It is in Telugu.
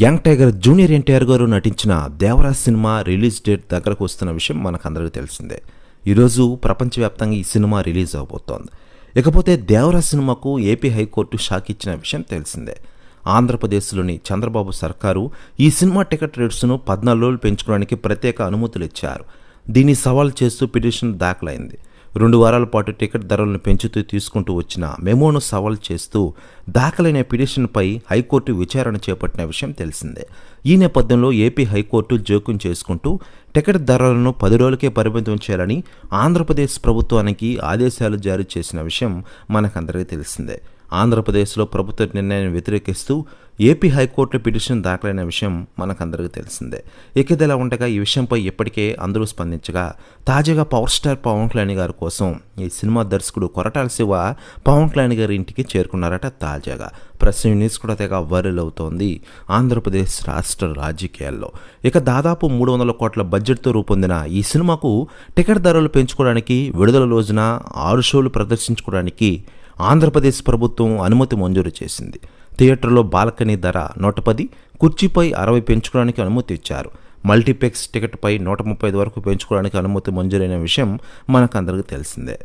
యంగ్ టైగర్ జూనియర్ ఎన్టీఆర్ గారు నటించిన దేవరాజ్ సినిమా రిలీజ్ డేట్ దగ్గరకు వస్తున్న విషయం మనకందరికీ తెలిసిందే. ఈరోజు ప్రపంచవ్యాప్తంగా ఈ సినిమా రిలీజ్ అవబోతోంది. ఇకపోతే దేవరాజ్ సినిమాకు ఏపీ హైకోర్టు షాక్ ఇచ్చిన విషయం తెలిసిందే. ఆంధ్రప్రదేశ్లోని చంద్రబాబు సర్కారు ఈ సినిమా టికెట్ రేట్స్ను పద్నాలుగు రోజులు పెంచుకోవడానికి ప్రత్యేక అనుమతులు ఇచ్చారు. దీన్ని సవాల్ చేస్తూ పిటిషన్ దాఖలైంది. రెండు వారాల పాటు టికెట్ ధరలను పెంచుతూ తీసుకుంటూ వచ్చిన మెమోను సవాల్ చేస్తూ దాఖలైన పిటిషన్పై హైకోర్టు విచారణ చేపట్టిన విషయం తెలిసిందే. ఈ నేపథ్యంలో ఏపీ హైకోర్టు జోక్యం చేసుకుంటూ టికెట్ ధరలను పది రోజులకే పరిమితం చేయాలని ఆంధ్రప్రదేశ్ ప్రభుత్వానికి ఆదేశాలు జారీ చేసిన విషయం మనకందరికీ తెలిసిందే. ఆంధ్రప్రదేశ్లో ప్రభుత్వ నిర్ణయాన్ని వ్యతిరేకిస్తూ ఏపీ హైకోర్టు పిటిషన్ దాఖలైన విషయం మనకందరికీ తెలిసిందే. ఎక్కిదలా ఉండగా ఈ విషయంపై ఇప్పటికే అందరూ స్పందించగా తాజాగా పవర్ స్టార్ పవన్ కళ్యాణ్ గారి కోసం ఈ సినిమా దర్శకుడు కొరటాల శివ పవన్ కళ్యాణ్ గారి ఇంటికి చేరుకున్నారట తాజాగా. ప్రస్తుతం న్యూస్ కూడా తెగ వైరల్ అవుతోంది ఆంధ్రప్రదేశ్ రాష్ట్ర రాజకీయాల్లో. ఇక దాదాపు మూడు వందల కోట్ల బడ్జెట్తో రూపొందిన ఈ సినిమాకు టికెట్ ధరలు పెంచుకోవడానికి విడుదల రోజున ఆరు షోలు ప్రదర్శించుకోవడానికి ఆంధ్రప్రదేశ్ ప్రభుత్వం అనుమతి మంజూరు చేసింది. థియేటర్లో బాల్కనీ ధర నూట పది కుర్చీపై అరవై పెంచుకోవడానికి అనుమతి ఇచ్చారు. మల్టీప్లెక్స్ టికెట్పై నూట ముప్పై ఐదు వరకు పెంచుకోవడానికి అనుమతి మంజూరైన విషయం మనకందరికీ తెలిసిందే.